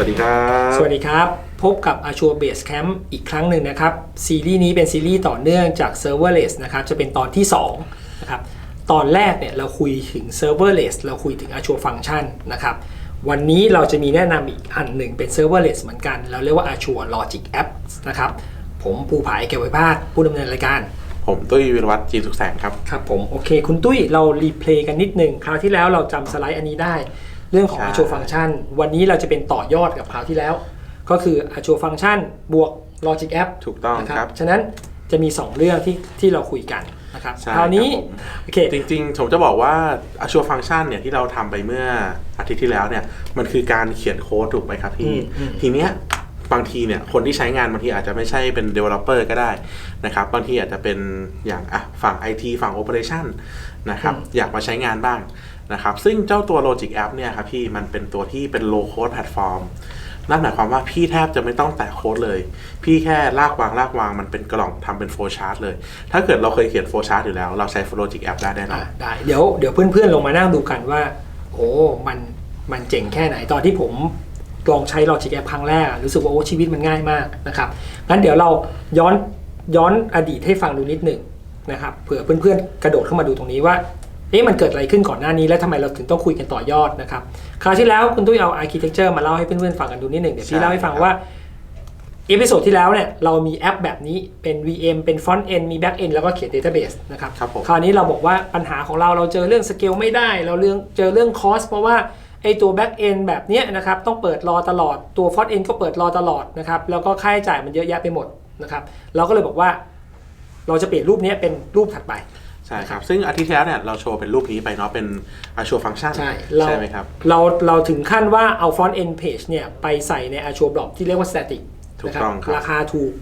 วัสดีครับ สวัสดีครับ พบกับ Azure Base Camp อีกครั้งหนึ่งนะครับ ซีรีส์นี้เป็นซีรีส์ต่อเนื่องจาก Serverless นะครับ จะเป็นตอนที่2นะครับ ตอนแรกเนี่ยเราคุยถึง Serverless เราคุยถึง Azure Function นะครับ วันนี้เราจะมีแนะนำอีกอันหนึ่งเป็น Serverless เหมือนกัน เราเรียกว่า Azure Logic Apps นะครับ ผมภูผายเกยวไว้พาดผู้ดำเนินรายการ ผมตุ้ยวิรวัฒน์จีนสุขแสงครับ ครับผม โอเค คุณตุ้ย เรารีเพลย์กันนิดหนึ่ง คราวที่แล้วเราจำสไลด์อันนี้ได้ เรื่องของใช่ Azure Function วันนี้เราจะเป็นต่อยอดกับคราวที่แล้ว ก็คือ Azure Function บวก Logic App ถูกต้องนะครับฉะนั้นจะมี 2 เรื่องที่ที่เราคุยกันนะครับใช่คราวนี้ครับผม โอเค จริงๆ ผมจะบอกว่า Azure Function เนี่ยที่เราทำไปเมื่ออาทิตย์ที่แล้วเนี่ยมันคือการเขียนโค้ดถูกไหมครับพี่ อืมอืม ทีเนี้ยบางทีเนี่ยคนที่ใช้งานบางทีอาจจะไม่ใช่เป็น developer ก็ได้นะครับบางทีอาจจะเป็นอย่างอะฝั่ง IT ฝั่ง operation นะครับอยากมาใช้งานบ้าง นะครับซึ่งเจ้าตัว Logic App เนี่ยครับพี่มันเป็นตัวที่เป็น low code platform นั่นหมายความว่าพี่แทบจะไม่ต้องแตะโค้ดเลย พี่แค่ลากวางลากวางมันเป็นกล่องทำเป็นโฟลชาร์ตเลย ถ้าเกิดเราเคยเขียนโฟลชาร์ตอยู่แล้ว เราใช้ Logic App ได้แน่นอนได้เดี๋ยวเดี๋ยวเพื่อนๆลงมานั่งดูกันว่าโอ้มันมันเจ๋งแค่ไหนตอนที่ผมลองใช้ Logic App ครั้งแรก รู้สึกว่าโอ้ชีวิตมันง่ายมากนะครับงั้นเดี๋ยวเราย้อนย้อนอดีตให้ฟังดูนิดหนึ่งนะครับเผื่อเพื่อนๆกระโดดเข้ามาดูตรงนี้ว่า เอ๊ะมันเกิดอะไรขึ้นก่อนหน้านี้ แล้วทำไมเราถึงต้องคุยกันต่อยอดนะครับคราวที่แล้วคุณตุ้ยเอา Architecture มาเล่าให้เพื่อนๆฟังกันดูนิดหนึ่งเดี๋ยวพี่เล่าให้ฟังว่าเอพิโซดที่แล้วเนี่ยเรามีแอปแบบนี้เป็น VM เป็น Front End มี Back End แล้วก็เขียน Database นะครับครับผมคราวนี้เราบอกว่าปัญหาของเราเราเจอเรื่องสเกลไม่ได้ เราเรื่องเจอเรื่องคอสเพราะว่าไอตัว Back End แบบเนี้ยนะครับต้องเปิดรอตลอดตัว Front End ก็เปิดรอตลอดนะครับแล้วก็ค่าใช้จ่ายมันเยอะแยะไปหมดนะครับเราก็เลยบอกว่า เราจะเปลี่ยนรูปเนี้ยเป็นรูปถัดไป ใช่ครับ ซึ่งอาทิตย์ที่แล้วเนี่ยเราโชว์เป็นรูปนี้ไปเนาะเป็น Azure Function ใช่เราใช่ไหมครับ เราเราถึงขั้นว่าเอา Front End Page เนี่ยไปใส่ใน Azure Blob ที่เรียกว่า Static ถูกนะครัต้องครับราคาถูก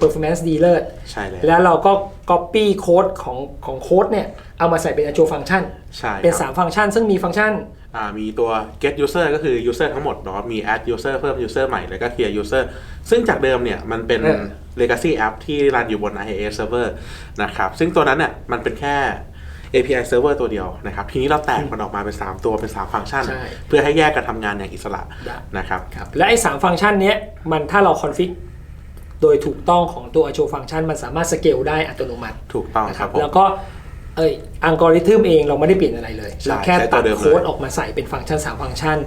performance ดีเลิศใช่เลยแล้วเราก็ copy โค้ดของของโค้ดเนี่ย เอามาใส่เป็น Azure Function ใช่เป็นครับ3ฟังก์ชัน ซึ่งมีฟังก์ชันอ่ามีตัว get user ก็คือ user ทั้งหมดเนาะมี add user เพิ่ม user ใหม่ แล้วก็ clear user ซึ่งจากเดิมเนี่ย มันเป็นเออ legacy app ที่รันอยู่บน IaaS server นะครับ ซึ่งตัวนั้นเนี่ยมันเป็นแค่ API server ตัวเดียวนะครับ ทีนี้เราแตกมันออกมาเป็น 3 ตัวเป็น 3 ฟังก์ชัน ใช่ เพื่อให้แยกกันทำงานอย่างอิสระได้นะครับ ครับและไอ้สามฟังก์ชันเนี้ยมันถ้าเราคอนฟิกโดยถูกต้องของตัว Azure Function มันสามารถสเกลได้อัตโนมัติถูกต้องนะคครัรับบผม แล้วก็เอยอัลกอริทึมเองเราไม่ได้เปลี่ยนอะไรเลย ใช่เราแค่ใช้ตัตัวดเดิมเลย โค้ดออกมาใส่เป็นฟังก์ชัน3ฟังก์ชัน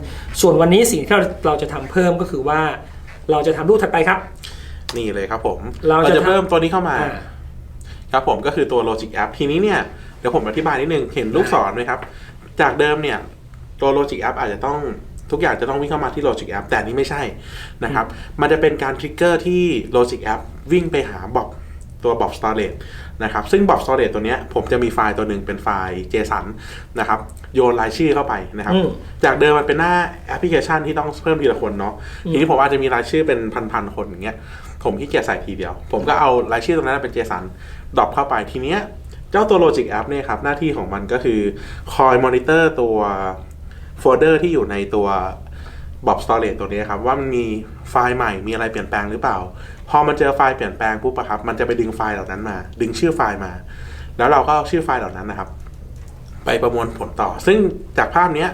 ส่วนวันนี้สิ่งที่เราเราจะทำเพิ่มก็คือว่า เราจะทำรูปถัดไปครับ นี่เลยครับผมเราจะจะเพิ่มตัวนี้เข้ามาอ่าครับผมก็คือตัว Logic App ทีนี้เนี่ยเดี๋ยวผมอธิบายนิดนึงเห็นลูกศรไหมครับ จากเดิมเนี่ยตัว Logic App อาจจะต้องทุกอย่างจะต้องวิ่งเข้ามาที่ Logic App แต่อันนี้ไม่ใช่นะครับ มันจะเป็นการทริกเกอร์ที่ Logic App วิ่งไปหาบอกตัว Bob Storage นะครับซึ่ง Bob Storage ตัวเนี้ยผมจะมีไฟล์ตัวหนึ่งเป็นไฟล์ JSON นะครับโยนรายชื่อเข้าไปนะครับอืมจากเดิมมันเป็นหน้าแอปพลิเคชันที่ต้องเพิ่มทีละคนเนาะทีนี้ผมอาจจะมีรายชื่อเป็นพันๆคนอย่างเงี้ยผมขี้เกียจใส่ทีเดียว ผมก็เอารายชื่อตรงนั้นเป็น JSON ดรอปเข้าไปทีเนี้ยเจ้าตัว Logic App เนี่ยครับหน้าที่ของมันก็คือคอยมอนิเตอร์ตัวโฟลเดอร์ที่อยู่ในตัว Bob Storage ตัวนี้ครับว่ามันมีไฟล์ใหม่มีอะไรเปลี่ยนแปลงหรือเปล่า พอมันเจอไฟล์เปลี่ยนแปลงปุ๊บอะครับ มันจะไปดึงไฟล์เหล่านั้นมา ดึงชื่อไฟล์มา แล้วเราก็เอาชื่อไฟล์เหล่านั้นนะครับ ไปประมวลผลต่อ ซึ่งจากภาพเนี้ย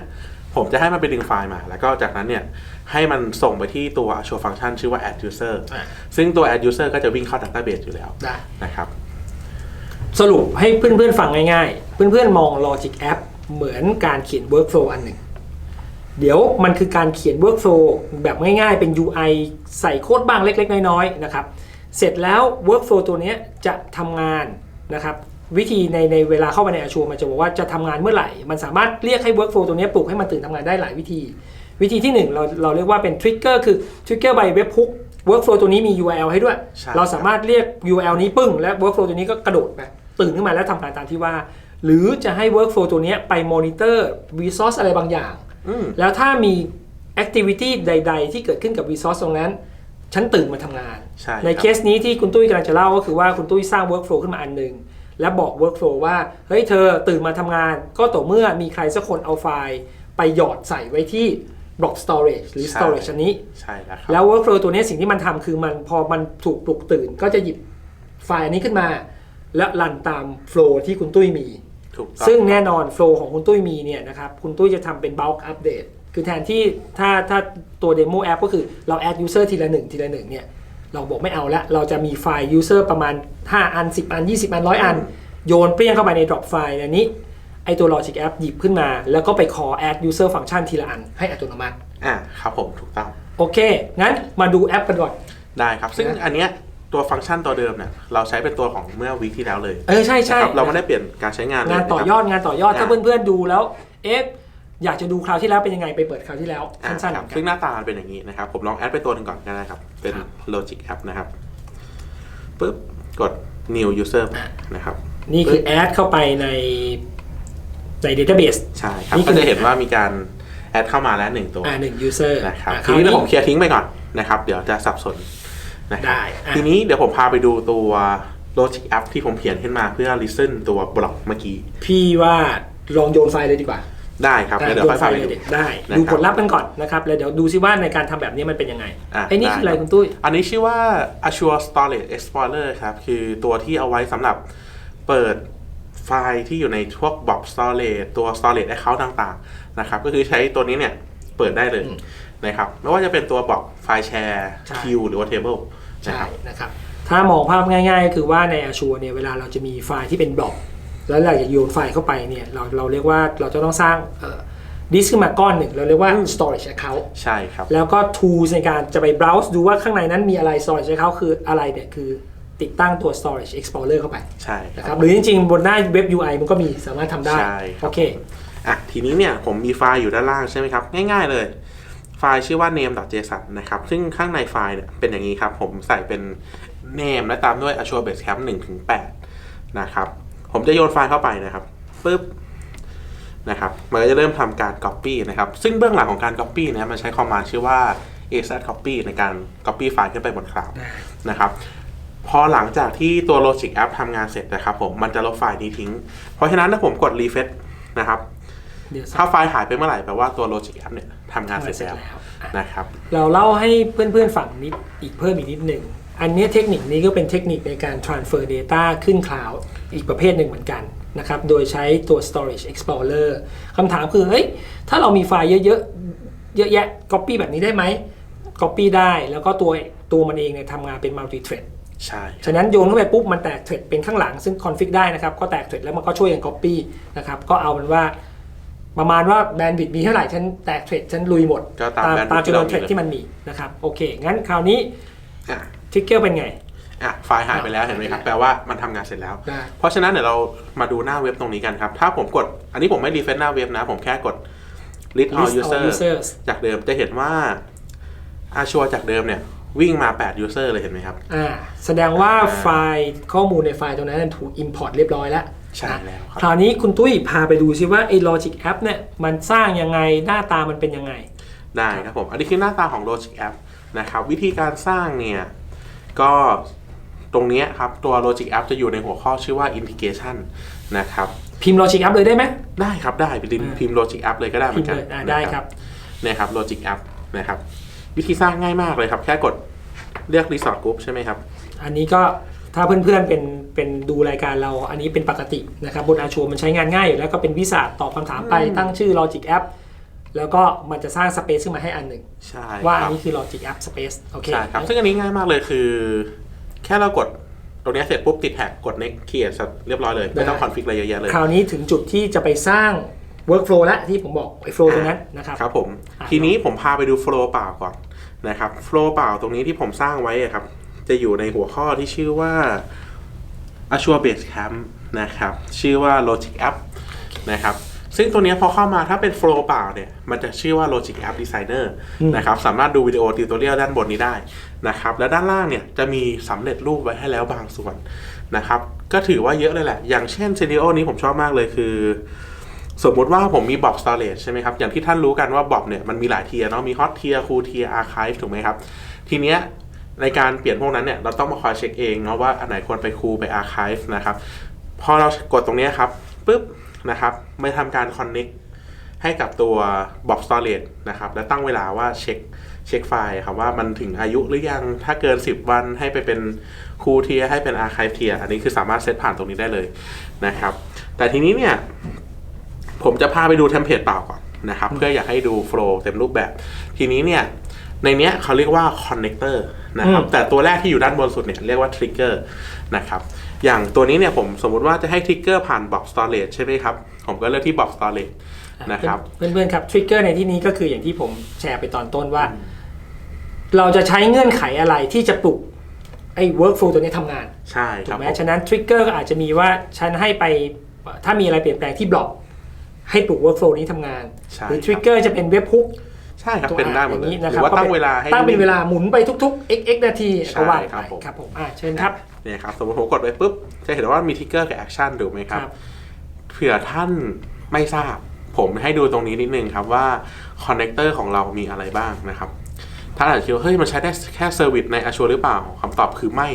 ผมจะให้มันไปดึงไฟล์มา แล้วก็จากนั้นเนี่ยให้มันส่งไปที่ตัว Azure Function ชื่อว่า add user อ่าซึ่งตัว add user ก็จะวิ่งเข้า database อยู่แล้วได้นะครับ สรุปให้เพื่อนๆฟังง่ายๆ เพื่อนๆมอง Logic App เหมือนการเขียน Workflow อันหนึ่ง เดี๋ยวมันคือการเขียน Workflow แบบง่ายๆ เป็น UI ใส่โค้ดบ้างเล็กๆ น้อยๆนะครับ เสร็จแล้ว Workflow ตัวเนี้ยจะทำงานนะครับ วิธีในในเวลาเข้าไปใน Azure มันจะบอกว่าจะทำงานเมื่อไหร่ มันสามารถเรียกให้ Workflow ตัวเนี้ยปลุกให้มันตื่นทำงานได้หลายวิธี วิธีที่หนึ่งเราเราเรียกว่าเป็น Trigger คือ Trigger by Webhook Workflow ตัวนี้มี URL ให้ด้วยใช่เราสามารถเรียก URL นี้ปึ้ง และ Workflow ตัวนี้ก็กระโดดไปตื่นขึ้นมาแล้วทำการตามที่ว่า หรือจะให้ Workflow ตัวเนี้ยไป monitor resource อะไรบางอย่างอืม แล้วถ้ามี activity ใด ๆ ที่เกิดขึ้นกับ resource ตรงนั้น ฉันตื่นมาทำงานใช่ในครับ เคสนี้ที่คุณตุ้ยกำลังจะเล่าก็คือว่าคุณตุ้ยสร้าง workflow ขึ้นมาอันหนึ่งและบอก workflow ว่า เฮ้ยเธอตื่นมาทำงาน ก็ต่อเมื่อมีใครสักคนเอาไฟล์ไปหยอดใส่ไว้ที่ block storage หรือ ใช่ storage อันนี้ ใช่แล้วครับแล้ว workflow ตัวนี้สิ่งที่มันทำคือมันพอมันถูกปลุกตื่น ก็จะหยิบไฟล์อันนี้ขึ้นมา และรันตาม flow ที่คุณตุ้ยมีถูกต้อง ซึ่งแน่นอน flow ของคุณตุ้ยมีเนี่ยนะครับ คุณตุ้ยจะทำเป็น bulk update คือแทนที่ถ้าถ้าตัวเดโมแอปก็คือเราแอด user ทีละหนึ่งทีละหนึ่งเนี่ย เราบอกไม่เอาละ เราจะมีไฟล์ user ประมาณ 5 อัน 10 อัน 20 อัน 100 อัน โยนเปรี้ยงเข้าไปใน drop ไฟล์อันนี้ไอตัว Logic App หยิบขึ้นมา แล้วก็ไป call add user function ทีละอัน ให้อัตโนมัติ อ่าครับผมถูกต้อง โอเค งั้นมาดูแอปกันก่อน ได้ครับ ซึ่งนะอันเนี้ย ตัวฟังก์ชันตัวเดิมเนี่ยเราใช้เป็นตัวของเมื่อวีคที่แล้วเลยเออใช่ใช่นะครับเราไม่ได้เปลี่ยนการใช้งานเลยงานต่อยอดงานต่อยอดอ่าถ้าเพื่อนๆดูแล้วเอ๊ะอยากจะดูคราวที่แล้วเป็นยังไงไปเปิดคราวที่แล้วอ่าสั้นครับๆกัซึ่งนหน้าตาเป็นอย่างนี้นะครับ ผมลองแอดไปตัวหนึ่งก่อนก็ได้ครับ เป็นครับ Logic App นะครับปุ๊บกด new user นะครับ นี่คือแอดเข้าไปในใน database ใช่ครับนี่คือก็จะเห็นว่ามีการแอดเข้ามาแล้วหนึ่งตัวอ่าหนึ่ง user นะครับอ่าคทีราวนี้นี้เดี๋ยวผมเคลียร์ทิ้งไปก่อนนะครับ เดี๋ยวจะสับสน นะครับได้อะทีนี้เดี๋ยวผมพาไปดูตัว Logic App ที่ผมเขียนขึ้นมาเพื่อ listen ตัวบล็อกเมื่อกี้ พี่ว่าลองโยนไฟล์เลยดีกว่า ได้ครับได้เดี๋ยวโยค่อนยไฟพาล์ไปเลยดูเด็ได้นะครับดูผลลัพธ์กันก่อนนะครับแล้วเดี๋ยวดูซิว่าในการทำแบบนี้มันเป็นยังไงอะไอ้นี่ได้คืออะไรคุณตุ้ย อันนี้ชื่อว่า Azure Storage Explorer ครับ คือตัวที่เอาไว้สำหรับเปิดไฟล์ที่อยู่ในพวก Blob Storage ตัว Storage Account ต่างๆนะครับก็คือใช้ตัวนี้เนี่ยเปิดได้เลยอืมนะครับไม่ว่าจะเป็นตัว Blob ไฟล์แชร์ใช่ Queue หรือว่า Table นะ ใช่ครับนะครับถ้ามองภาพง่ายๆก็คือว่าใน Azure เนี่ยเวลาเราจะมีไฟล์ที่เป็นบล็อก แล้วเราอยากโยนไฟล์เข้าไปเนี่ยเราเราเรียกว่าเราจะต้องสร้างดิสขึ้นมาก้อนหนึ่งเราเรียกว่า storage account ใช่ครับ แล้วก็ tools ในการจะไป browse ดูว่าข้างในนั้นมีอะไร storage account คืออะไรเนี่ยคือติดตั้งตัว storage explorer เข้าไปใช่นะครับหรือจริงๆ บนหน้าเว็บ UI มันก็มีสามารถทำได้ใช่ครับโอเคอะทีนี้เนี่ยผมมีไฟล์อยู่ด้านล่างใช่ไหมครับ ง่ายๆเลย ไฟล์ชื่อว่า name.json นะครับ ซึ่งข้างในไฟล์เนี่ยเป็นอย่างนี้ครับ ผมใส่เป็น name และตามด้วย Azure Basecamp 1ถึง8นะครับ ผมจะโยนไฟล์เข้าไปนะครับปึ๊บนะครับมันก็จะเริ่มทำการ copy นะครับ ซึ่งเบื้องหลังของการ copy เนี่ยมันใช้คอมมานด์ชื่อว่า az copy ในการ copy ไฟล์ขึ้นไปบนคลาวด์ได้นะครับพอหลังจากที่ตัว Logic App ทำงานเสร็จนะครับผมมันจะลบไฟล์นี้ทิ้ง เพราะฉะนั้นถ้าผมกด refresh นะครับ เดี๋ยวสักถ้าไฟล์หายไปเมื่อไหร่แปลว่าตัว Logic App เนี่ยทำงานเสร็จแล้วอะนะครับ เราเล่าให้เพื่อนๆฟังนิดอีกเพิ่มอีกนิดหนึ่ง อันเนี้ยเทคนิคนี้ก็เป็นเทคนิคในการ transfer data ขึ้นคลาวด์อีกประเภทหนึ่งเหมือนกันนะครับ โดยใช้ตัว storage explorer คำถามคือเฮ้ยถ้าเรามีไฟล์เยอะๆ เยอะแยะ copy แบบนี้ได้ไหม copy ได้แล้วก็ตัวตัวมันเองเนี่ยทำงานเป็น multi thread ใช่ ฉะนั้นโยนเข้าไปปุ๊บมันแตกเทรดเป็นข้างหลังซึ่งคอนฟิกได้นะครับ ก็แตกเทรดแล้วมันก็ช่วยกัน copy นะครับ ก็เอาเป็นว่า ประมาณว่าแบนด์วิดต์มีเท่าไหร่ฉันแตกเทรดฉันลุยหมดก็ตาม bandwidth ตามจำนวนที่เทรเรามีดที่มันมีนะครับโอเค งั้นคราวนี้อะทริกเกอร์เป็นไงอะไฟล์หายไปแล้วเห็นไหมครับแปลว่ามันทำงานเสร็จแล้วได้เพราะฉะนั้นเดี๋ยวเรามาดูหน้าเว็บตรงนี้กันครับ ถ้าผมกดอันนี้ผมไม่รีเฟซหน้าเว็บนะ ผมแค่กด list all list all user users จากเดิมจะเห็นว่า Azure จากเดิมเนี่ยวิ่งมา 8 user เลยเห็นไหมครับอ่าแสดงว่าอ่าไฟล์ข้อมูลในไฟล์ตรงนั้นถูก import เรียบร้อยแล้ว ใช่นะแล้วครับคราวนี้คุณตุ้ยพาไปดูซิว่าไอ้ Logic App เนี่ยมันสร้างยังไงหน้าตามันเป็นยังไง ได้ครับผมอันนี้คือหน้าตาของ Logic App นะครับวิธีการสร้างเนี่ยก็ตรงเนี้ยครับตัว Logic App จะอยู่ในหัวข้อชื่อว่า integration นะครับพิมพ์ Logic App เลยได้ไหมได้ครับได้ไปพิมพ์อ่า พิมพ์ Logic App เลยก็ได้เหมืพิอมนพ์กันเลยอ่าได้ครับ เนี่ยครับ Logic App นะครับวิธีสร้างง่ายมากเลยครับ แค่กดเลือก Resort Group ใช่ไหมครับ อันนี้ก็ ถ้าเพื่อนๆเป็นเป็นดูรายการเราอันนี้เป็นปกตินะครับบนอาชัวมันใช้งานง่ายอยู่แล้วก็เป็นวิสาตอบคำถามไปอืมตั้งชื่อ Logic App แล้วก็มันจะสร้างสเปซขึ้นมาให้อันหนึ่งใช่ว่าคอันรับนี้คือ Logic App Space โอเคใช่ครับซึ่งอันนี้ง่ายมากเลยคือ แค่เรากดตรงเนี้ยเสร็จปุ๊บติดแท็กกด next create เรียบร้อยเลย ไม่ต้องคอนฟิกอะไรเยอะแยะเลย คราวนี้ถึงจุดที่จะไปสร้าง workflow แล้วที่ผมบอกไอ้ flow ตรงนั้นนะครับครับผมอะทีนี้ผมพาไปดู flow เปล่าก่อนนะครับ flow เปล่าตรงนี้ที่ผมสร้างไว้อะครับ จะอยู่ในหัวข้อที่ชื่อว่า Azure Basecamp นะครับ ชื่อว่า Logic App นะครับ ซึ่งตัวเนี้ยพอเข้ามาถ้าเป็น flow เปล่าเนี่ย มันจะชื่อว่า Logic App Designer อืมนะครับ สามารถดูวิดีโอติวตอเรียลด้านบนนี้ได้นะครับ และด้านล่างเนี่ยจะมีสำเร็จรูปไว้ให้แล้วบางส่วนนะครับ ก็ถือว่าเยอะเลยแหละ อย่างเช่นซีน r โอนี้ผมชอบมากเลยคือสมมุติว่าผมมี Bob Storage ใช่ไหมครับ อย่างที่ท่านรู้กันว่า Bob เนี่ยมันมีหลายเทียร์เนาะมี Hot Tier Cool Tier Archive ถูกไหมครับ ทีเนี้ย ในการเปลี่ยนพวกนั้นเนี่ยเราต้องมาคอยเช็คเองเนาะว่าอันไหนควรไป Cool ไป Archive นะครับพอเรากดตรงนี้ครับปุ๊บนะครับไม่ทำการ Connect ให้กับตัว Bob Storage นะครับ และตั้งเวลาว่าเช็คเช็คไฟล์ครับว่ามันถึงอายุหรือยังถ้าเกิน 10 วันให้ไปเป็น Cool Tier ให้เป็น Archive Tier อันนี้คือสามารถเซตผ่านตรงนี้ได้เลยนะครับ แต่ทีนี้เนี่ย ผมจะพาไปดูเทมเพลตเปล่าก่อนนะครับ เพื่ออยากให้ดูโฟล์เต็มรูปแบบ ทีนี้เนี่ย ในเนี้ยเขาเรียกว่าคอนเน c เตอร์นะครับอืมแต่ตัวแรกที่อยู่ด้านบนสุดเนี่ยเรียกว่าทริกเกอร์นะครับอย่างตัวนี้เนี่ยผมสมมุติว่าจะให้ทริกเกอร์ผ่านบอกสตอเรจใช่ไหมครับ ผมก็เลือกที่บอกสตอเรจนะครับเพื่อนๆครับทริกเกอร์ในที่นี้ก็คืออย่างที่ผมแชร์ไปตอนต้นว่า เราจะใช้เงื่อนไขอะไรที่จะปลุกไอ้ workflow ตัวนี้ทำงาน ใช่ถูครักบไหมผมฉะนั้นทริกเกอร์ก็อาจจะมีว่าฉันให้ไปถ้ามีอะไรเปลี่ยนแปลงที่บล็อกให้ปลุก workflow นี้ทำงานใช่หรือคทริรักบเกอร์จะเป็นเว็บฮุก ใช่ครับตัวเป็นได้หมดอเลย่ายงนี้หนะครืรับอว่าตั้งเวลาให้ตั้งเป็นเวลาหมุนไปทุกๆ x x นาทีใช่ก็ว่าครัไปบผมครับผมอ่าเชิญครับเนี่ยครับสมมติผมกดไปปุ๊บจะเห็นว่ามีทริกเกอร์กับแอคชั่นถูกไหมครับเผื่อท่านไม่ทราบ ผมให้ดูตรงนี้นิดนึงครับว่าคอนเน c เตอร์ของเรามีอะไรบ้างนะครับท่านอาจจะคิดว่าเฮ้ยมันใช้ได้แค่เซอร์วิสใน Azure หรือเปล่าคำตอบคือไม่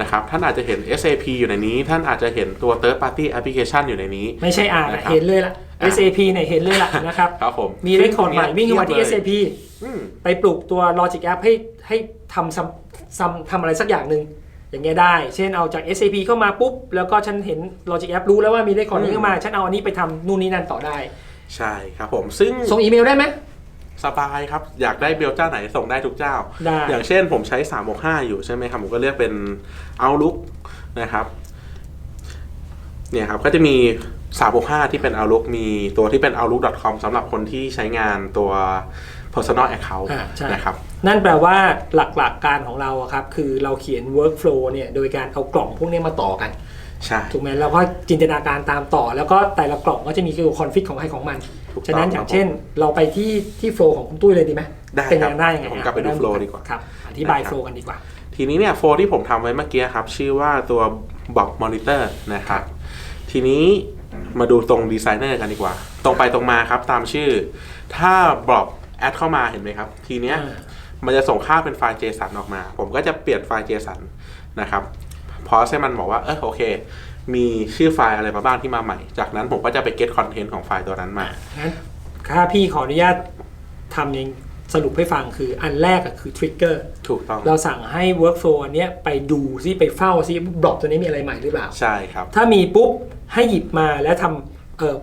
นะครับท่านอาจจะเห็น SAP อยู่ในนี้ ท่านอาจจะเห็นตัว Third Party Application อยู่ในนี้ ไม่ใช่อ่านอะนะครับเห็นเลยล่ะอ่า SAP เนี่ยเห็นเลยล่ะนะครับครับผมมีเรคคอร์ดใหม่วิ่งเข้ามาที่เทียบเลย SAP อืมไปปลุกตัว Logic App ให้ให้ทำซ้ำซ้ำทำอะไรสักอย่างหนึ่งอย่างเงี้ยได้ เช่นเอาจาก SAP เข้ามาปุ๊บ แล้วก็ฉันเห็น Logic App รู้แล้วว่ามีเรคคอร์ดนี้เข้ามา ฉันเอาอันนี้ไปทำนู่นนี่นั่นต่อได้ ใช่ครับผมซึ่งส่งอีเมลได้ไหมสบายครับ อยากได้เบลเจ้าไหนส่งได้ทุกเจ้าได้อย่างเช่นผมใช้ 365 อยู่ใช่ไหมครับ ผมก็เลือกเป็น Outlook นะครับ เนี่ยครับก็จะมี 365 ที่เป็น Outlook มีตัวที่เป็น outlook.com สำหรับคนที่ใช้งานตัว personal account อ่าใช่นะครับ นั่นแปลว่าหลักๆการของเราอะครับ คือเราเขียน workflow เนี่ยโดยการเอากล่องพวกนี้มาต่อกันใช่ถูกไหมแล้วก็จินตนาการตามต่อ แล้วก็แต่ละกล่องก็จะมีตัวคอนฟิกของใครของมันถูกต้องฉะนั้นอครัย่าบงเช่น เราไปที่ที่โฟล์ของคุณตุ้ยเลยดีไหมได้เป็นครัยับงได้ยังไงผมกลับไปดูอะ flow ดีกว่าครับอธิบายได้ครับโฟล์กันดีกว่า ทีนี้เนี่ยโฟลที่ผมทำไว้เมื่อกี้ครับ ชื่อว่าตัว Box Monitor นะครับทีนี้ มาดูตรงดีไซเนอร์กันดีกว่า ตรงไปตรงมาครับตามชื่อ ถ้าบล็อกแอดเข้ามาเห็นไหมครับ ทีเนี้ยอ่ามันจะส่งค่าเป็นไฟล์ JSON ออกมา ผมก็จะเปลี่ยนไฟล์ JSON นะครับพอให้มันบอกว่าเออโอเค มีชื่อไฟล์อะไรมาบ้างที่มาใหม่ จากนั้นผมก็จะไป get content ของไฟล์ตัวนั้นมางั้นถ้าพี่ขออนุญาตทำเอง สรุปให้ฟังคืออันแรกอะคือ trigger ถูกต้องเราสั่งให้ workflow อันเนี้ยไปดูซิไปเฝ้าซิบล็อกตัวนี้มีอะไรใหม่หรือเปล่า ใช่ครับ ถ้ามีปุ๊บให้หยิบมาแล้วทำเอ่อ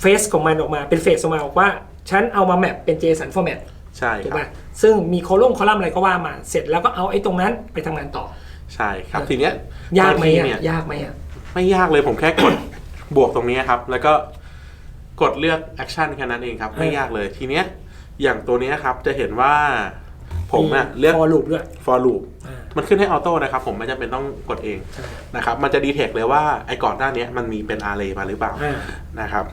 เฟสของมันออกมาเป็นเฟสออกมาบอกว่า ฉันเอามาแมปเป็น JSON format ใช่ถูกครับป่ะซึ่งมีคอลัมน์คอลัมน์อะไรก็ว่ามา เสร็จแล้วก็เอาไอ้ตรงนั้นไปทำงานต่อ ใช่ครับทีเนี้ยยากไหมบงทีอะเนี่ยยากไหมอะไม่ยากเลยผมแค่กดบวกตรงนี้ครับ แล้วก็กดเลือกแอคชั่นแค่นั้นเองครับ ไม่ยากเลยทีเนี้ย อย่างตัวเนี้ยครับจะเห็นว่าผมอะเลือก ฟอร์ลูปด้วย for loop อ่า มันขึ้นให้ออโต้นะครับ ผมไม่จำเป็นต้องกดเองใช่นะครับ มันจะดีเทคเลยว่าไอ้ก่อนหน้าเนี้ยมันมีเป็น array มาหรือเปล่าอ่านะครับ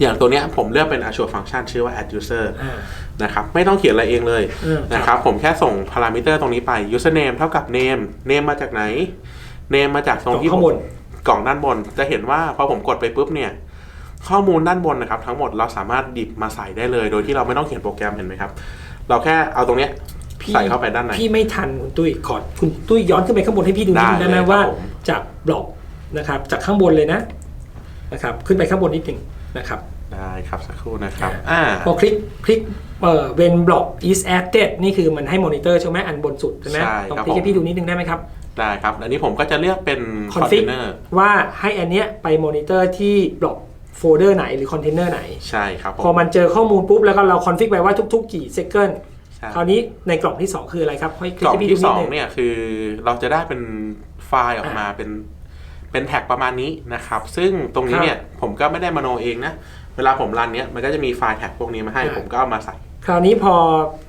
อย่างตัวเนี้ยผมเลือกเป็น Azure Function ชื่อว่า add user อ่า นะครับไม่ต้องเขียนอะไรเองเลยอืมนะครับผมแค่ส่งพารามิเตอร์ตรงนี้ไป username เท่ากับ name name มาจากไหน name มาจากตรงที่ข้างบน กล่องด้านบน จะเห็นว่าพอผมกดไปปุ๊บเนี่ย ข้อมูลด้านบนนะครับ ทั้งหมดเราสามารถหยิบมาใส่ได้เลย โดยที่เราไม่ต้องเขียนโปรแกรมเห็นไหมครับ เราแค่เอาตรงเนี้ยพี่ใส่เข้าไปด้านในพี่ไม่ทันคุณตุ้ยขอคุณตุ้ยย้อนขึ้นไปข้างบนให้พี่ดูนิดนึงได้ได้ไหมเลยครับว่าผมจากบล็อกนะครับ จากข้างบนเลยนะนะครับ ขึ้นไปข้างบนนิดหนึ่งนะครับได้ครับสักครู่นะครับอ่าพอคลิกคลิกเอ่อ when block is added นี่คือมันให้มอนิเตอร์ใช่ไหมอันบนสุดใช่ไหมใช่ลองครับคลิกให้ผมพี่ดูนิดนึงได้ไหมครับได้ครับ อันนี้ผมก็จะเลือกเป็นคอนฟิก container ว่าให้อันเนี้ยไปมอนิเตอร์ที่บล็อก โฟลเดอร์ไหนหรือคอนเทนเนอร์ไหน ใช่ครับผพอมมันเจอข้อมูลปุ๊บแล้วก็เราคอนฟิกไปว่าทุก ๆ กี่เซคันด์ใช่คราวนี้ในกล่องที่ 2 คืออะไรครับให้คลิกกล่องให้พี่ดูที่นิสดองนึงเนี่ยคือเราจะได้เป็นไฟล์ออกมาเป็นเป็นแท็กประมาณนี้นะครับ ซึ่งตรงนี้เนี่ยผมก็ไม่ได้มโนเองนะ เวลาผมรันเนี้ยมันก็จะมีไฟล์แท็กพวกนี้มาให้ผมก็เอามาใส่ คราวนี้พอ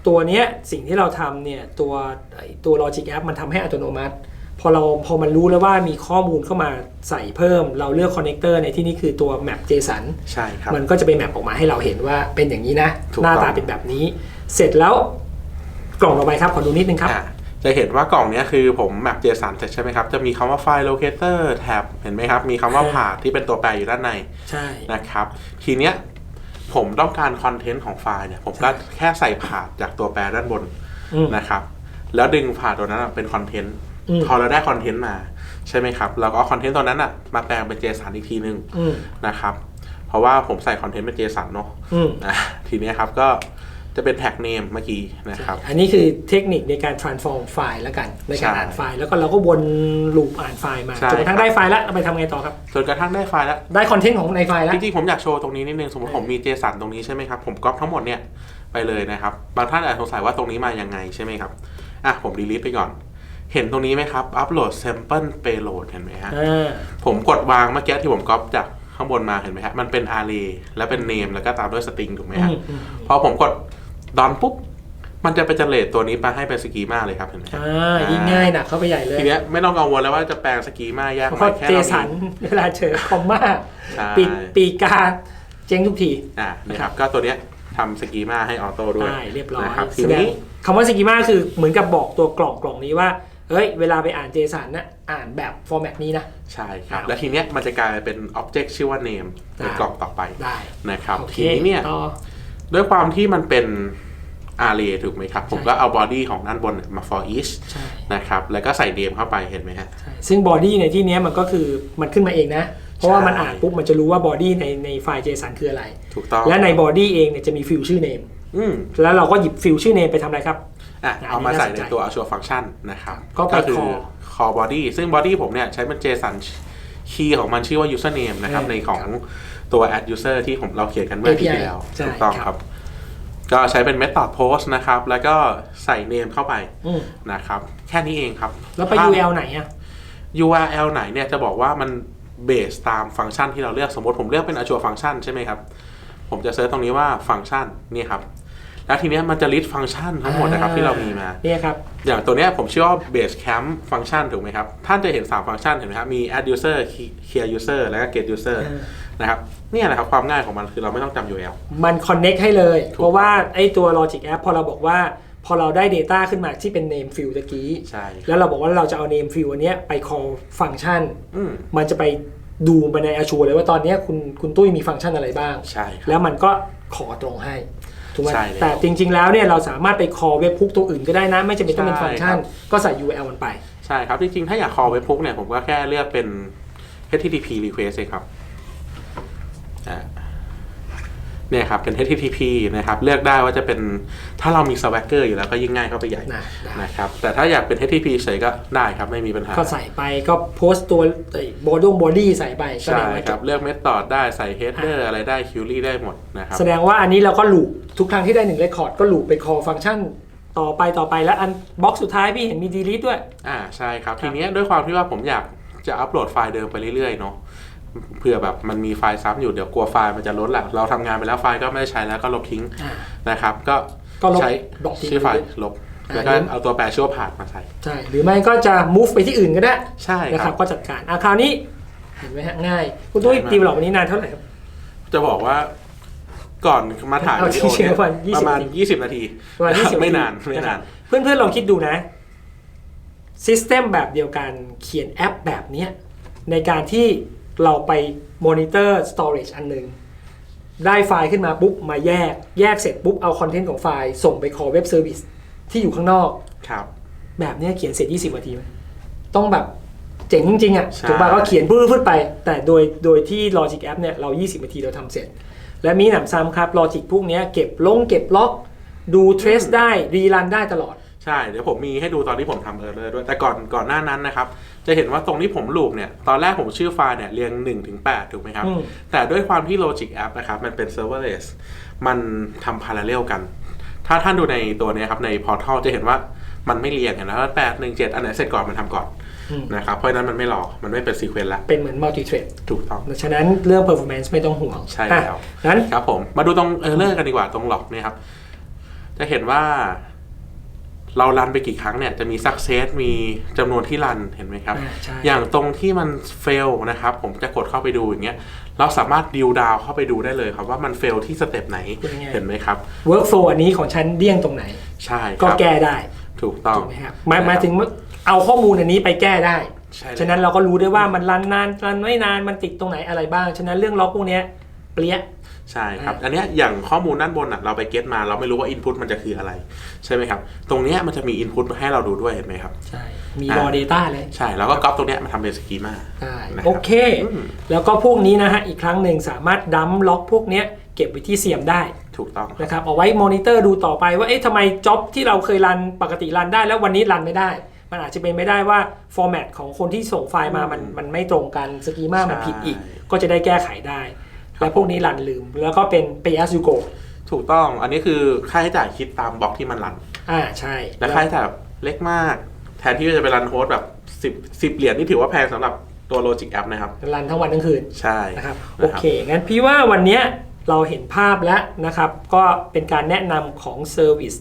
ตัวเนี้ยสิ่งที่เราทำเนี่ยตัวไอ้ตัว Logic App มันทำให้อัตโนมัติ พอเราพอมันรู้แล้วว่ามีข้อมูลเข้ามาใส่เพิ่ม เราเลือกคอนเนคเตอร์ในที่นี้คือตัว Map JSON ใช่ครับ มันก็จะไปแมปออกมาให้เราเห็นว่าเป็นอย่างนี้นะ ถูกหน้าต้องตาเป็นแบบนี้ เสร็จแล้วกล่องต่อไปครับ ขอดูนิดนึงครับ อะจะเห็นว่ากล่องเนี้ยคือผมแมป JSON เสร็จใช่ไหมครับ จะมีคำว่าไฟล์ locator tab เห็นไหมครับ มีคำว่าใช่ผ่าที่เป็นตัวแปรอยู่ด้านในใช่ นะครับ ทีเนี้ยผมต้องการคอนเทนต์ของไฟล์เนี่ย ผมก็แค่ใส่ผ่าจากตัวแปรด้านบนอืม นะครับ แล้วดึงผ่าตัวนั้นอะเป็นคอนเทนต์อืม พอเราได้คอนเทนต์มาใช่ไหมครับเราก็เอาคอนเทนต์ตัวนั้นอะมาแปลงเป็น JSON อีกทีนึงอืมนะครับเพราะว่าผมใส่คอนเทนต์เป็น JSON เนอะอืมนะทีเนี้ยครับก็จะเป็นแท็กเนมเมื่อกี้นะครับ อันนี้คือเทคนิคในการ transform ไฟล์แล้วกัน ในการใช่อ่านไฟล์ แล้วก็เราก็วนลูปอ่านไฟล์มาใช่จนกระทั่งครับได้ไฟล์แล้วเอาไปทำไงต่อครับจนกระทั่งได้ไฟล์แล้ว ได้คอนเทนต์ของในไฟล์แล้วจริงๆผมอยากโชว์ตรงนี้นิดนึงสมมติผมมี JSON ตรงนี้ใช่ไหมครับผมก๊อปทั้งหมดเนี่ยไปเลยนะครับ บางท่านอาจสงสัยว่าตรงนี้มายังไงใช่ไหมครับอะผมดีลิทไปก่อน เห็นตรงนี้ไหมครับ upload sample payload เห็นไหมฮะอ่าผมกดวางเมื่อกี้ที่ผมก๊อปจากข้างบนมาเห็นไหมฮะมันเป็น array แล้วเป็น name แล้วก็ตามด้วย string ถูกไหมฮะอืมอืมพอผมกดดอนปุ๊บมันจะไปเจเนเรตตัวนี้มาให้เป็นสกีมาเลยครับเห็นไหมฮะอ่ายิ่งง่ายหนักเข้าไปใหญ่เลย ทีเนี้ยไม่ต้องกังวลแล้วว่าจะแปลงสกีมายากเพไหมราะแค่เจเราสันมีเวลาเจอคอมมาใช่ปีปีกาเจ๊งทุกทีอ่านะครับก็ตัวเนี้ยทำสกีมาให้ออโต้ด้วยได้เรียบร้อยนะครับทีแสดงนี้คำว่าสกิมาคือเหมือนกับบอกตัวกล่องกล่องนี้ว่า เอ้ย เวลาไปอ่านเจสันนะอ่านแบบฟอร์แมตนี้นะ ใช่ครับอ่าแล้วทีเนี้ยมันจะกลายเป็น object ชื่อว่า name ในได้กล่องต่อไปได้นะครับโอเคทีนี้เนี่ยต่อด้วยความที่มันเป็น array ถูกไหมครับ ผมก็เอา body ของด้านบนมา for each ใช่นะครับ แล้วก็ใส่ name เข้าไปเห็นไหมฮะใช่ซึ่งบอดี้ในที่เนี้ยมันก็คือมันขึ้นมาเองนะ เพราะว่ามันใช่อ่านปุ๊บมันจะรู้ว่าบอดี้ในในไฟล์ JSON คืออะไร ถูกต้อง และในบอดี้เองเนี่ยจะมีฟิลชื่อเนมอืมแล้วเราก็หยิบฟิลชื่อเนมไปทำอะไรครับ อะอันนี้เอามาใส่น่าสนในใจตัว Azure Function นะครับ ก็ไปคือ call call body ซึ่ง body ผมเนี่ยใช้เป็น JSON key ของมันชื่อว่า username นะครับเออในของตัว add user ที่ผมเราเขียนกันเมื่อที่ API ที่แล้วใช่ถูกต้องครับครับ ก็ใช้เป็น method post นะครับ แล้วก็ใส่ name เข้าไปอืมนะครับ แค่นี้เองครับ แล้วไปถ้า URL ไหนอะ URL ไหนเนี่ยจะบอกว่ามันเบสตามฟังก์ชันที่เราเลือกสมมติผมเลือกเป็น Azure Function ใช่ไหมครับ ผมจะเซิร์ชตรงนี้ว่าฟังก์ชันนี่ครับ แล้วทีเนี้ยมันจะ list ฟังก์ชันทั้งหมดนะครับที่เรามีมา เนี่ยครับ อย่างตัวเนี้ยผมชื่อว่า base camp function ถูกไหมครับ ท่านจะเห็น 3 ฟังก์ชันเห็นไหมครับ มี add user clear user แล้วก็ get user เออนะครับเนี่ยแหละครับความง่ายของมันคือเราไม่ต้องจำ URL มัน connect ให้เลย ถูก เพราะว่าไอ้ตัว Logic App พอเราบอกว่า พอเราได้ Data ขึ้นมาที่เป็น name field ตะกี้ ใช่แล้วเราบอกว่าเราจะเอา name field อันเนี้ยไป call ฟังก์ชัน อืมมันจะไปดูมาใน Azure เลยว่าตอนเนี้ยคุณคุณตุ้ยมีฟังก์ชันอะไรบ้าง ใช่ครับ แล้วมันก็ขอตรงให้ ถูกไหมใช่แล้วแต่จริง ๆ แล้วเนี่ยเราสามารถไป call เว็บพุกตัวอื่นก็ได้นะ ไม่จำเป็นต้องเป็นใช่ ฟังก์ชันครับก็ใส่ URL มันไป ใช่ครับ จริง ๆ ถ้าอยาก call เว็บพุกเนี่ย ผมก็แค่เลือกเป็น HTTP request เองครับอ่า เนี่ยครับเป็น HTTP นะครับเลือกได้ว่าจะเป็นถ้าเรามี Swagger อยู่แล้วก็ยิ่งง่ายเข้าไปใหญ่ได้ได้นะครับแต่ถ้าอยากเป็น HTTP เฉยก็ได้ครับไม่มีปัญหา ก็ใส่ไปก็โพสต์ตัวบอดงบอดี้ใส่ไปก็ใช่เรียกว่าคจรับบเลือก method ได้ใส่ header อะไรได้ query ได้หมดนะครับแสดงว่าอันนี้เราก็ลูปทุกครั้งที่ได้หนึ่งเรคคอร์ดก็ลูปไป call ฟังก์ชันต่อไปต่อไปแล้วอันบล็อกสุดท้ายพี่เห็นมี delete ด้วยอ่าใช่ครับทีเนี้ยด้วยความที่ว่าผมอยากจะอัปโหลดไฟล์เดิมไปเรื่อยๆเนาะ เผื่อแบบมันมีไฟล์ซ้ำอยู่เดี๋ยวกลัวไฟล์มันจะล้นแหละเราทำงานไปแล้วไฟล์ก็ไม่ได้ใช้แล้วก็ลบทิ้งอ่านะครับ ก็ก็ลบใช้ดอกทิ้งชื่อไฟล์ลบอ่าแล้วก็เดี๋ยวเอาตัวแปรชื่อว่าผ่านมาใส่ใช่หรือไม่ก็จะ move ไปที่อื่นก็ได้ใช่นะคครัรับบก็จัดการอะคราวนี้เห็นไหมฮะง่าย คุณตุ้ยง่ายมากตีบล็อกวันนี้นานเท่าไหร่ครับ จะบอกว่าก่อนมาถ่ายเอาวิดีโอจริงๆเนี่ยประมาณ 20ประมาณ20นาทีประมาณ20ไม่นานทีไม่นาน เพื่อนๆลองคิดดูนะซิสเต็มแบบเดียวกันเขียนแอปแบบเนี้ยในการที่ เราไปมอนิเตอร์ storage อันหนึ่งได้ไฟล์ขึ้นมาปุ๊บมาแยกแยกเสร็จปุ๊บเอาคอนเทนต์ของไฟล์ส่งไป call web service ที่อยู่ข้างนอก ครับ แบบเนี้ยเขียนเสร็จ 20นาทีไหมต้องแบบเจ๋งจริงๆอะใช่ถูกป่ะก็เขียนพื้นๆไป แต่โดยโดยที่ Logic App เนี่ยเรา 20นาทีเราทำเสร็จ และมีหนำซ้ำครับ Logic พวกเนี้ยเก็บลงเก็บล็อก ดู trace ได้รีรันได้ตลอด ใช่ เดี๋ยวผมมีให้ดูตอนที่ผมทำเออร์เลอร์ด้วย แต่ก่อนก่อนหน้านั้นนะครับ จะเห็นว่าตรงที่ผมลูปเนี่ย ตอนแรกผมชื่อไฟล์เนี่ยเรียง1ถึง8ถูกไหมครับ อืม แต่ด้วยความที่ Logic App นะครับ มันเป็น serverless มันทำ parallel กัน ถ้าท่านดูในตัวเนี้ยครับ ใน portal จะเห็นว่ามันไม่เรียงเห็นไหมว่า8 1 7อันไหนเสร็จก่อนมันทำก่อนอืม นะครับ เพราะฉะนั้นมันไม่รอ มันไม่เป็น sequence ละเป็นเหมือน multi thread ถูกต้อง ฉะนั้นเรื่อง performance ไม่ต้องห่วงใช่แล้ว อะนั้น ครับผม มาดูตรงเออร์เลอร์กันดีกว่าตรงหลอกเนี่ยครับ จะเห็นว่า เรารันไปกี่ครั้งเนี่ยจะมี success มีจำนวนที่รันเห็นไหมครับอ่าใช่อย่างตรงที่มัน fail นะครับ ผมจะกดเข้าไปดูอย่างเงี้ยเราสามารถดิวดาวเข้าไปดูได้เลยครับว่ามัน fail ที่สเต็ปไหนพูดง่ายๆเห็นไหมครับ workflow อันนี้ของฉันเดี่ยงตรงไหน ใช่คก็รับแก้ได้ถูกต้องถูกไหมครับหมายหมายถึงว่าเอาข้อมูลอันนี้ไปแก้ได้ใช่แล้วฉะนั้นเราก็รู้ได้ว่ามันรันนานรันไม่นานมันติดตรงไหนอะไรบ้าง ฉะนั้นเรื่องล็อกพวกเนี้ยเปรี้ย ใช่ครับ อันเนี้ยอย่างข้อมูลด้านบนอะเราไปเก็ตมา เราไม่รู้ว่า input มันจะคืออะไร ใช่ไหมครับ ตรงเนี้ยมันจะมี input มาให้เราดูด้วยเห็นไหมครับ ใช่ มีอ่า raw data เลยใช่ แล้วก็ก๊อปตรงเนี้ยมาทำเป็นสกีมาได้นะครับโอเคอืมแล้วก็พวกนี้นะฮะ อีกครั้งหนึ่งสามารถดัมล็อกพวกเนี้ยเก็บไว้ที่เสียมได้ถูกต้องนะครับเอาไว้มอนิเตอร์ดูต่อไปว่าเอ๊ะทำไมจ็อบที่เราเคยรันปกติรันได้แล้ววันนี้รันไม่ได้มันอาจจะเป็นไม่ได้ว่าฟอร์แมตของคนที่ส่งไฟล์มามันมันไม่ตรงกันสกีมามันผิดอีก ก็จะได้แก้ไขได้ และพวกนี้รันลืม แล้วก็เป็น pay as you go ถูกต้อง อันนี้คือค่าใช้จ่ายคิดตามบล็อกที่มันรัน อ่าใช่และค่าใช้จ่ายแบบเล็กมาก แทนที่จะไปรันโฮสต์แบบ10 10เหรียญนี่ถือว่าแพงสำหรับตัว Logic App นะครับ รันทั้งวันทั้งคืนใช่นะครับนะโอครับเค งั้นพี่ว่าวันเนี้ยเราเห็นภาพแล้วนะครับ ก็เป็นการแนะนำของเซอร์วิส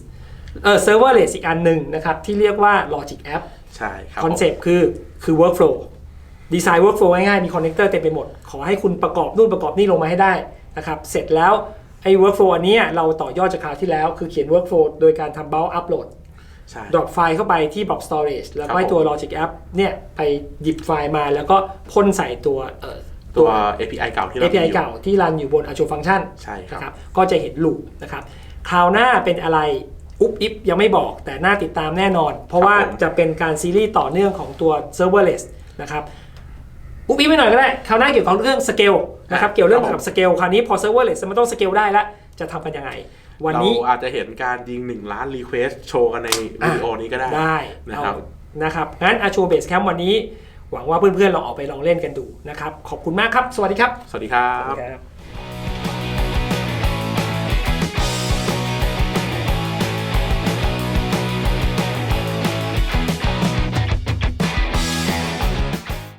เออเซิร์ฟเวอร์เลสอีกอันหนึ่งนะครับ ที่เรียกว่า Logic App ใช่ครับคอนเซปต์คือคือ workflow ดีไซน์ workflow ง่ายๆมีคอนเนคเตอร์เต็มไปหมด ขอให้คุณประกอบนู่นประกอบนี่ลงมาให้ได้นะครับเสร็จแล้วไอ้ workflow อันเนี้ยเราต่อยอดจากคราวที่แล้ว คือเขียน workflow โดยการทำ bulk upload ใช่ดรอปไฟล์เข้าไปที่ Bob Storage แล้วครัก็บให้ตัวผม Logic App เนี่ยไปหยิบไฟล์มาแล้วก็พ่นใส่ตัวเอ่อตัว API เก่าที่เรา API มีอยู่เก่าที่รันอยู่บน Azure Function ใช่ครับนะครับก็จะเห็นลูปนะครับคราวหน้าเป็นอะไรอุ๊บอิฟยังไม่บอกแต่น่าติดตามแน่นอน เพราะว่าผมจะเป็นการซีรีส์ต่อเนื่องของตัว serverless นะครับ อุ๊บอิฟไปหน่อยก็ได้คราวหน้าเกี่ยวกับเรื่องสเกลนะครับเกี่ยวเรื่องกับสเกลคราวนี้พอ serverless มันต้องสเกลได้แล้วจะทำกันยังไง วันนี้เราอาจจะเห็นการยิง 1 ล้านรีเควสโชว์กันในวิดีโอนี้ก็ได้ได้นะครับเอานะครับงั้น Azure Base Camp วันนี้ หวังว่าเพื่อนๆลองออกไปลองเล่นกันดูนะครับขอบคุณมากครับ สวัสดีครับ สวัสดีครับครับ